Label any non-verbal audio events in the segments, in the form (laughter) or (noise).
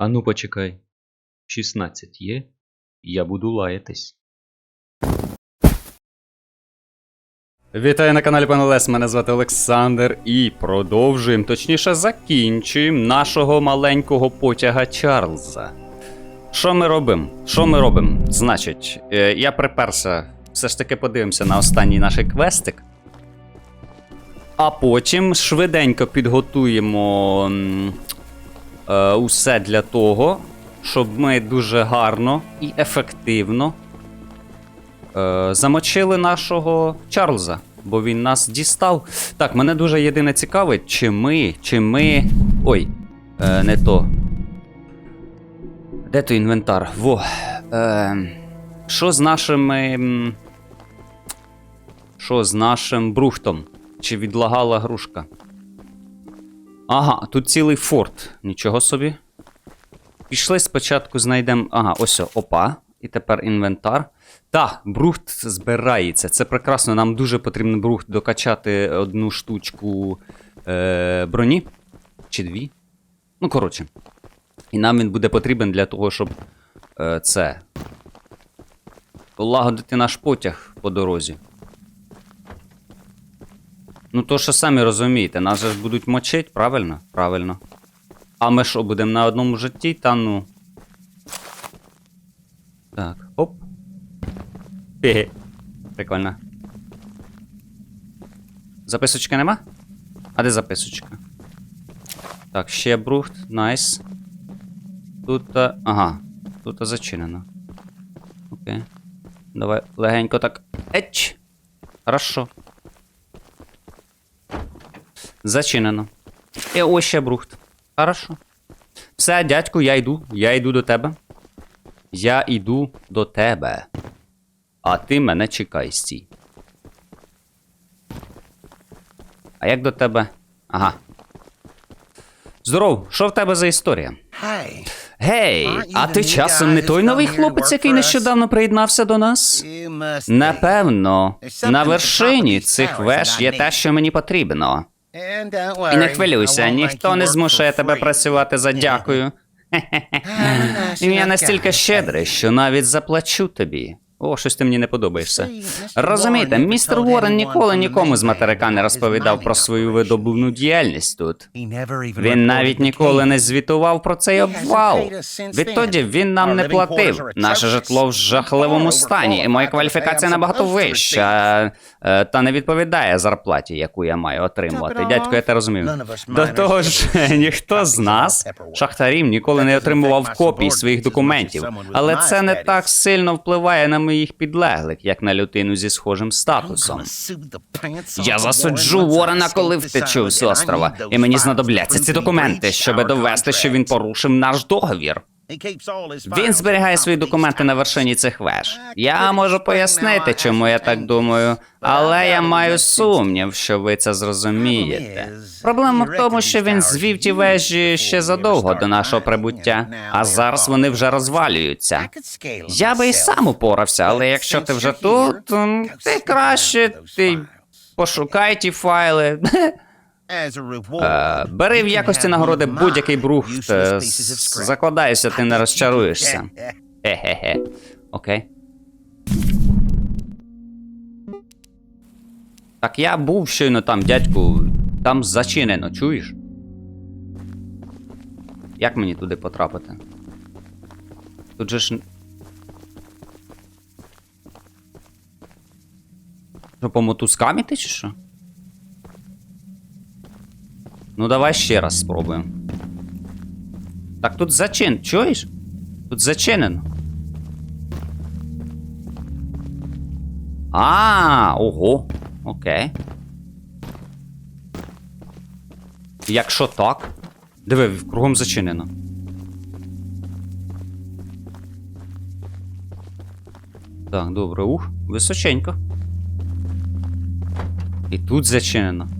Ану почекай. 16 є, я буду лаятись. Вітаю на каналі Пане Лес, мене звати Олександр і продовжуємо, точніше закінчуємо нашого маленького потяга Чарльза. Що ми робимо? Що ми робимо? Значить, е, я приперся, все ж таки подивимося на останній наш квестик. А потім швиденько підготуємо е, усе для того, щоб ми дуже гарно і ефективно е, замочили нашого Чарльза, бо він нас дістав. Так, мене дуже єдине цікавить, чи ми, чи ми. Ой, е, не то. Де той інвентар? Во. Е, що з нашими. Що з нашим брухтом? Чи відлагала грушка? Ага, тут цілий форт. Нічого собі. Пішли спочатку знайдемо. Ага, ось, опа. І тепер інвентар. Так, брухт збирається. Це прекрасно. Нам дуже потрібен брухт докачати одну штучку е, броні. Чи дві. Ну, коротше. І нам він буде потрібен для того, щоб е, це. Полагодити наш потяг по дорозі. Ну, то що самі розумієте, нас же ж будуть мочить, правильно? Правильно. А ми що, будемо на одному житті? Та ну. Так, оп. Хе-хе. Прикольно. Записочки нема? А де записочка? Так, ще брухт, найс. Тут. Ага. Тут зачинено. Окей. Давай легенько так. Еч! Хорошо. Зачинено. І ось ще брухт. Хорошо. Все, дядьку, я йду. Я йду до тебе. Я йду до тебе. А ти мене чекай, стій. А як до тебе? Ага. Здоров, що в тебе за історія? Гей, а ти часом не той новий хлопець, який нещодавно приєднався до нас? Напевно, на вершині цих веж є те, що мені потрібно. І не хвилюйся, ніхто не змушує тебе працювати за дякую. (laughs) Я (laughs) настільки щедрий, що навіть заплачу тобі. О, щось ти мені не подобаєшся. Розумієте, містер Уоррен ніколи нікому з материка не розповідав про свою видобувну діяльність тут. Він навіть ніколи не звітував про цей обвал. Відтоді він нам не платив. Наше житло в жахливому стані, і моя кваліфікація набагато вища, е, та не відповідає зарплаті, яку я маю отримувати. Дядько, я те розумію. До того ж, (laughs) ніхто з нас, шахтарів, ніколи не отримував копій своїх документів, але це не так сильно впливає на моїх підлеглих, як на людину зі схожим статусом. Я засуджу Ворона, коли втечу з острова, і мені знадобляться ці документи, щоб довести, що він порушив наш договір. Він зберігає свої документи на вершині цих веж. Я можу пояснити, чому я так думаю, але я маю сумнів, що ви це зрозумієте. Проблема в тому, що він звів ті вежі ще задовго до нашого прибуття, а зараз вони вже розвалюються. Я би і сам упорався, але якщо ти вже тут, ти краще ти пошукай ті файли. (laughs) Е, Бери в якості нагороди будь-який брухт. е, Закладаюся, ти не розчаруєшся. Хе-хе-хе. Окей. Так я був щойно там, дядьку. Там зачинено, чуєш? Як мені туди потрапити? Тут же ж. Що, по мотузкам іти чи що? Ну, давай ще раз спробуємо. Так тут зачин, чуєш? Тут зачинено. А, ого. Окей. Якщо так. Диви, кругом зачинено. Так, добре, ух, височенько. І тут зачинено.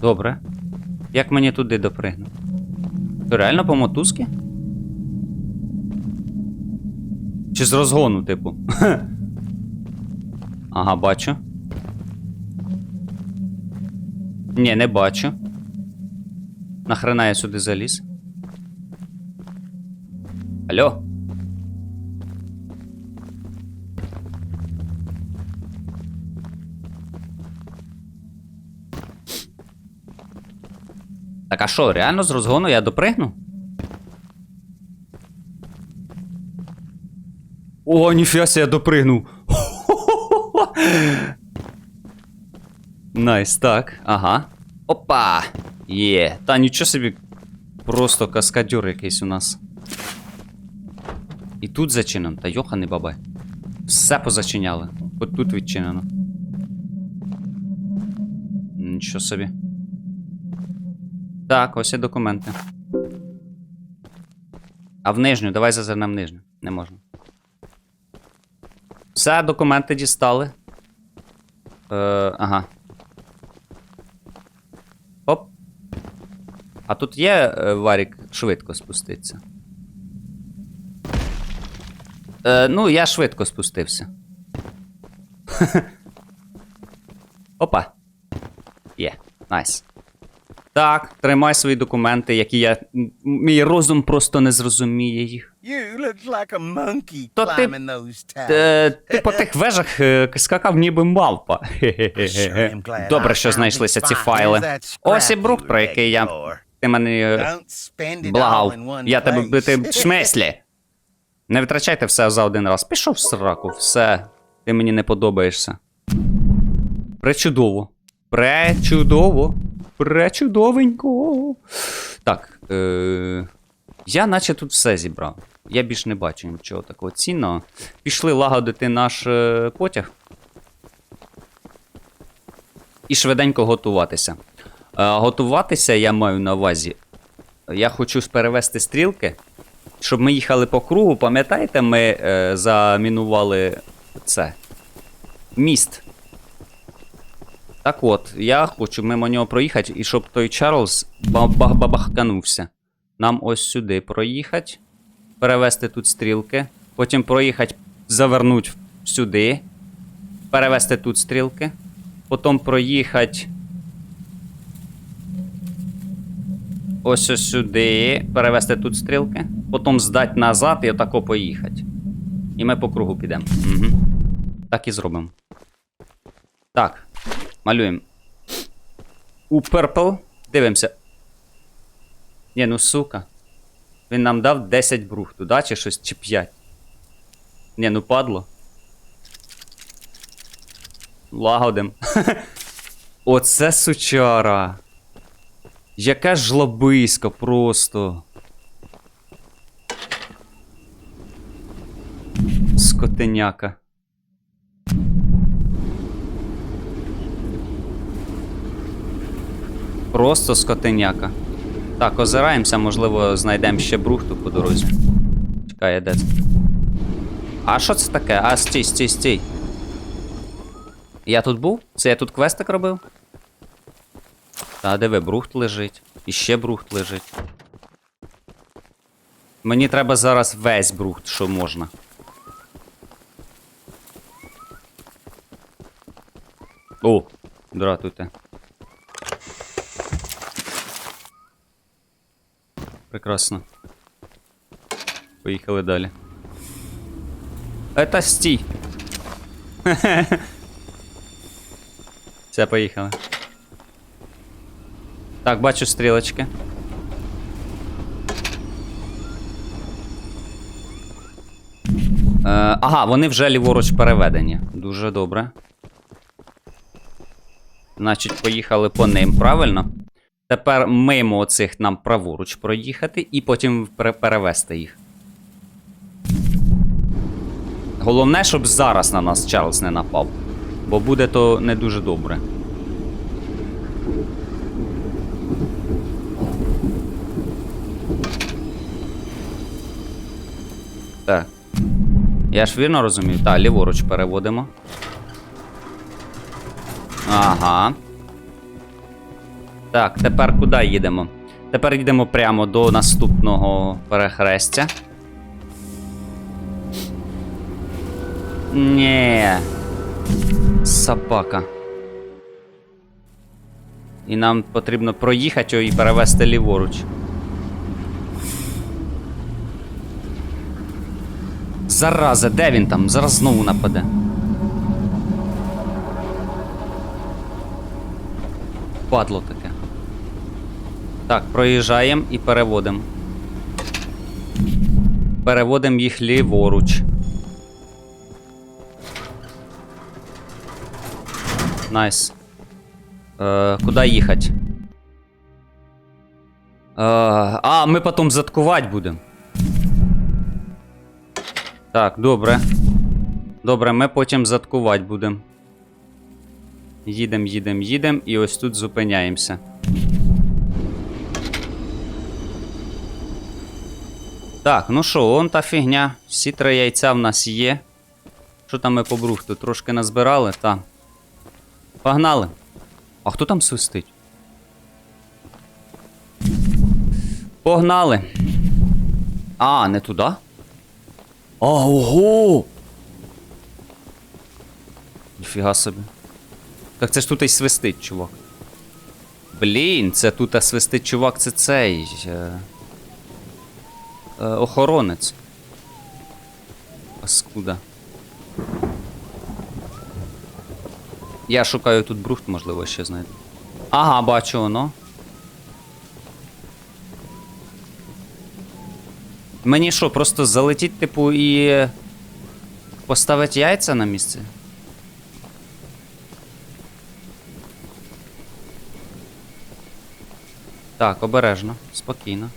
Добре. Як мені туди допригнути? То реально по мотузки? Чи з розгону, типу? (laughs) ага, бачу. Ні, не бачу. Нахрена я сюди заліз? Алло? Так, а що, реально з розгону я допригну? О, ніфіга себе, я допригнув. (laughs) Найс, так, ага. Опа! Є. Та нічого собі. Просто каскадьор якийсь у нас. І тут зачинено, та йоханий бабай. Все позачиняли. От тут відчинено. Нічого собі. Так, ось і документи. А в нижню, давай зазирнемо в нижню. Не можна. Все, документи дістали. Е, ага. Оп. А тут є е, варік швидко спуститься. Е, ну, я швидко спустився. (laughs) Опа. Є, найс. Так, тримай свої документи, які я. Мій розум просто не зрозуміє їх. You look like a monkey То ти- climbing those towers. Е, ти по тих вежах е, скакав ніби мавпа. Sure am glad Добре, I що found знайшлися these ці файли. Ось і were про який я. Ти мене е, Don't spend it all благав. one Я тебе place. бити в смислі. Не витрачайте все за один раз. Пішов в сраку, все. Ти мені не подобаєшся. Пречудово. Пречудово. Пречудовенько. Так. Е- я наче тут все зібрав. Я більш не бачу нічого такого цінного. Пішли лагодити наш е, потяг. І швиденько готуватися. Е, готуватися я маю на увазі. Я хочу перевести стрілки, щоб ми їхали по кругу. Пам'ятаєте, ми е, замінували це. Міст. Так от, я хочу мимо нього проїхати, і щоб той Чарльз бабахканувся. Нам ось сюди проїхати, перевести тут стрілки, потім проїхати, завернути сюди, перевести тут стрілки, потім проїхати. Ось ось сюди, перевести тут стрілки, потім здати назад і отако поїхати. І ми по кругу підемо. Угу. Так і зробимо. Так, малюємо. У Purple. Дивимося. Ні, ну сука. Він нам дав 10 брухту, да? Чи щось, чи 5. Ні, ну падло. Лагодим. (laughs) Оце сучара. Яке жлобисько просто. Скотеняка. Просто скотеняка. Так, озираємося, можливо, знайдемо ще брухту по дорозі. Чекай, де це? А що це таке? А, стій, стій, стій. Я тут був? Це я тут квестик робив? Та диви, брухт лежить. І ще брухт лежить. Мені треба зараз весь брухт, що можна. О, дратуйте. Прекрасно. Поїхали далі. Это стій. (laughs) Все, поїхали. Так, бачу стрілочки. Е, ага, вони вже ліворуч переведені. Дуже добре. Значить, поїхали по ним, правильно? Тепер мимо оцих нам праворуч проїхати і потім пере- перевести їх. Головне, щоб зараз на нас Чарльз не напав. Бо буде то не дуже добре. Так. Я ж вірно розумію? Так, ліворуч переводимо. Ага. Так, тепер куди їдемо? Тепер їдемо прямо до наступного перехрестя. Ні. Собака. І нам потрібно проїхати його і перевести ліворуч. Зараза, де він там? Зараз знову нападе. Падло таке. Так, проїжджаємо і переводимо. Переводимо їх ліворуч. Найс. Е, куди їхати? Е, а, ми потім заткувати будемо. Так, добре. Добре, ми потім заткувати будемо. Їдем, їдем, їдем, і ось тут зупиняємося. Так, ну що, он та фігня. Всі три яйця в нас є. Що там ми по брухту? Трошки назбирали? Так. Погнали. А хто там свистить? Погнали. А, не туди? А, ого! Ніфіга собі. Так це ж тут і свистить, чувак. Блін, це тут свистить, чувак, це цей. Е... Охоронець. Паскуда. Я шукаю тут брухт, можливо, ще знайду. Ага, бачу воно. Мені що, просто залетіть, типу, і. Поставити яйця на місце? Так, обережно, спокійно.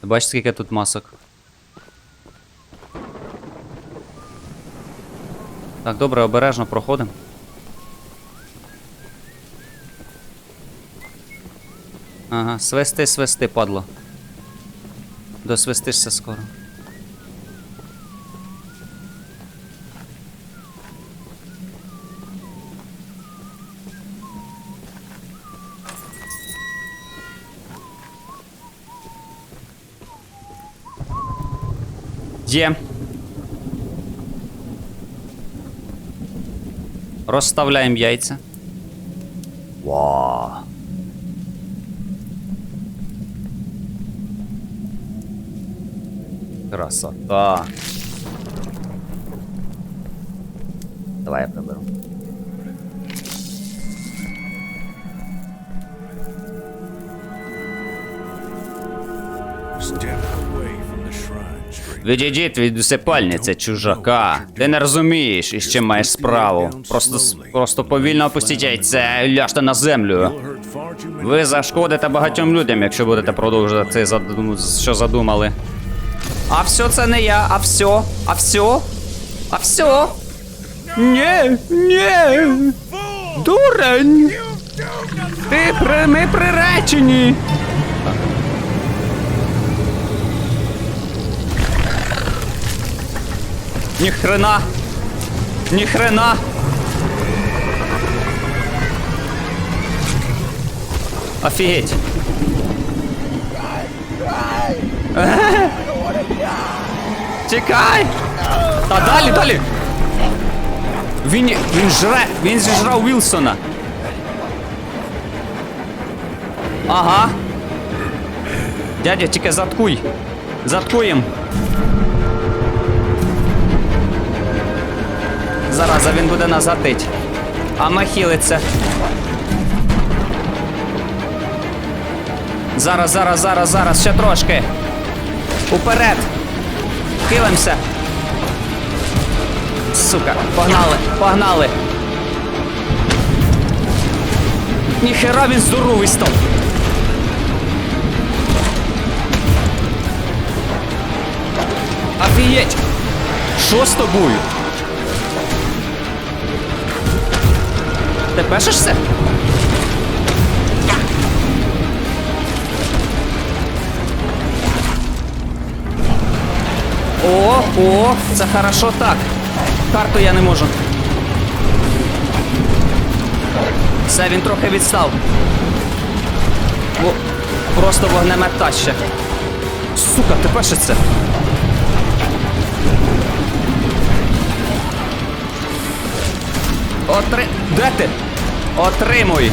Ти бачиш, скільки тут масок? Так, добре, обережно проходимо. Ага, свисти, свисти, падло. Досвистишся скоро. Є. Розставляємо яйця. Вау. Красота. Давай я приберу. Відійдіть від усипальниці, чужака. Ти не розумієш, із чим маєш справу. Просто, просто повільно опустіть яйце і ляжте на землю. Ви зашкодите багатьом людям, якщо будете продовжувати це, що задумали. А все це не я, а все, а все, а все. Ні, ні. Дурень. Ти при... ми приречені. Ні хрена. Ні хрена. Офігеть. Чекай! Та далі, далі! Він, він жре, він зіжрав Вілсона. Ага. Дядя, тільки заткуй. Заткуєм. Зараза, він буде нас гатить. А ми хілиться. Зараз, зараз, зараз, зараз, ще трошки. Уперед. Хилимося. Сука, погнали, погнали. Ніхера він здоровий став. Офігеть! Що з тобою? Ти пешешся? О, о, це хорошо так. Карту я не можу. Все, він трохи відстав. О, просто вогнемет таще. Сука, ти пешеться. Отри... Де ти? Отримуй.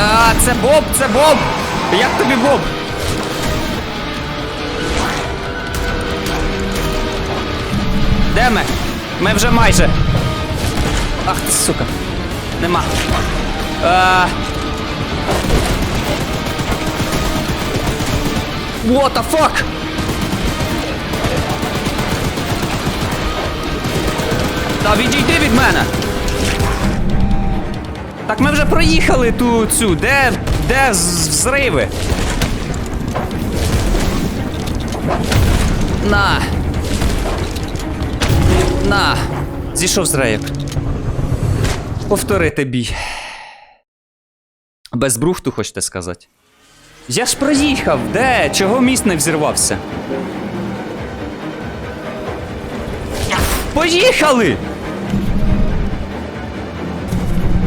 А, це Боб, це Боб! Як тобі Боб? Де ми? Ми вже майже. Ах ти, сука. Нема. А... What the fuck? Та відійди від мене. Так ми вже проїхали ту цю. Де. Де взриви? На. На. Зійшов з. Повторити бій. Без брухту, хочете сказати. Я ж проїхав, де? Чого міст не взірвався? Поїхали!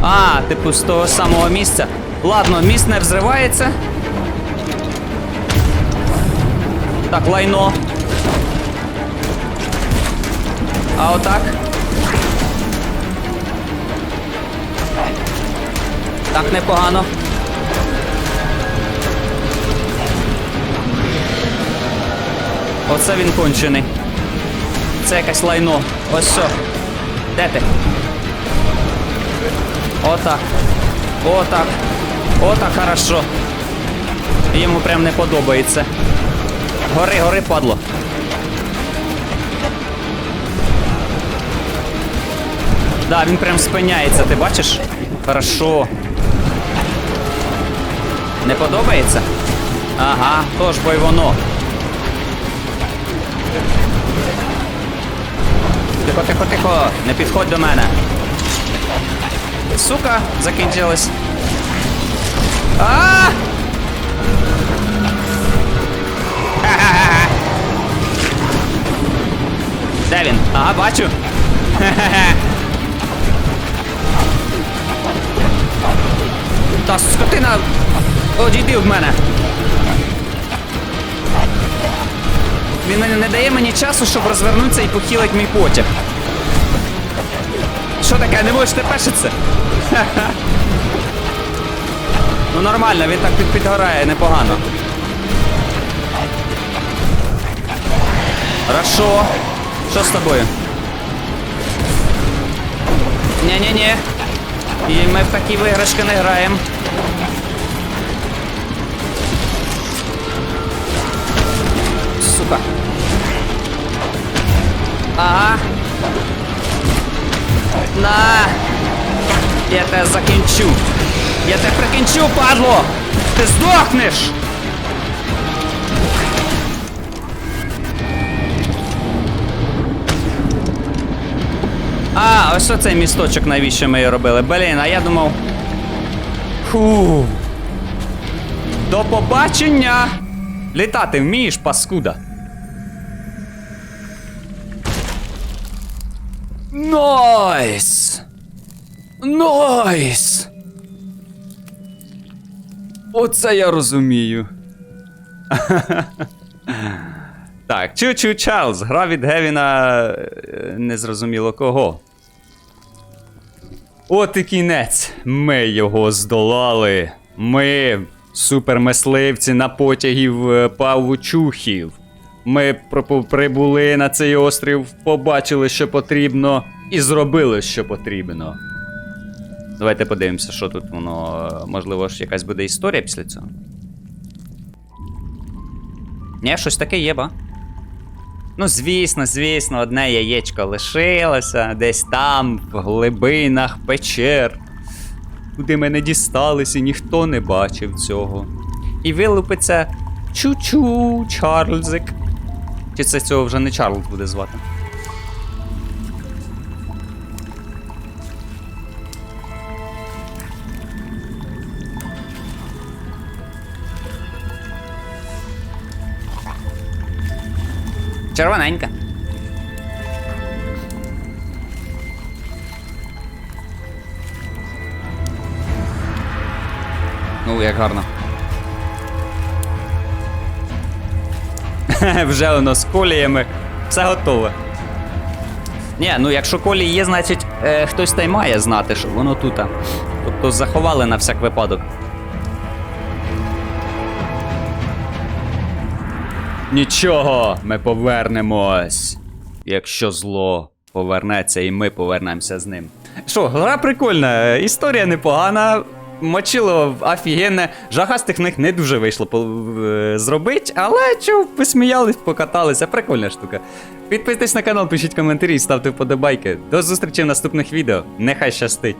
А, типу, з того самого місця. Ладно, міст не взривається. Так, лайно. А отак. Так, непогано. Оце він кончений. Це якесь лайно. Ось все. Де ти? Отак. Отак. Отак хорошо. Йому прям не подобається. Гори, гори, падло. Да, він прям спиняється, ти бачиш? Хорошо. Не подобається? Ага, тож бо й воно. Тихо, тихо, тихо, не підходь до мене. Сука, закінчилось. А! Де він? Ага, бачу. Та скотина. Одійди в мене. Він мене не дає мені часу, щоб розвернутися і похилить мій потяг. Що таке, не можеш тепешитися? Ну нормально, він так підгорає непогано. Хорошо. Що з тобою? Ні-ні-ні. І ми в такі виграшки не граємо. Сука. Ага. На. Я тебе закінчу. Я тебе прикінчу, падло! Ти здохнеш! А, ось оцей місточок, навіщо ми його робили. Блін, а я думав. Фу. До побачення! Літати вмієш, паскуда. Найс! Найс! Оце я розумію. (laughs) так, чу-чу Чарльз, гра від Гевіна е, незрозуміло кого. От і кінець. Ми його здолали. Ми, супермисливці на потягів е, павучухів. Ми прибули на цей острів, побачили, що потрібно, і зробили, що потрібно. Давайте подивимося, що тут воно. Можливо, ж якась буде історія після цього. Ні, щось таке є, ба? Ну, звісно, звісно, одне яєчко лишилося десь там, в глибинах печер, куди ми не дісталися, і ніхто не бачив цього. І вилупиться чу-чу, Чарльзик. Чи це цього вже не Чарльз буде звати? Червоненька. Ну, як гарно. (laughs) Вже воно з коліями. Все готове. Ні, ну якщо колії є, значить е, хтось та й має знати, що воно тут. Тобто заховали на всяк випадок. Нічого, ми повернемось. Якщо зло повернеться, і ми повернемося з ним. Що, гра прикольна, історія непогана. Мочило офігенне. Жахастих них не дуже вийшло е, зробити, але чого, посміялись, покаталися. Прикольна штука. Підписуйтесь на канал, пишіть коментарі, ставте вподобайки. До зустрічі в наступних відео. Нехай щастить.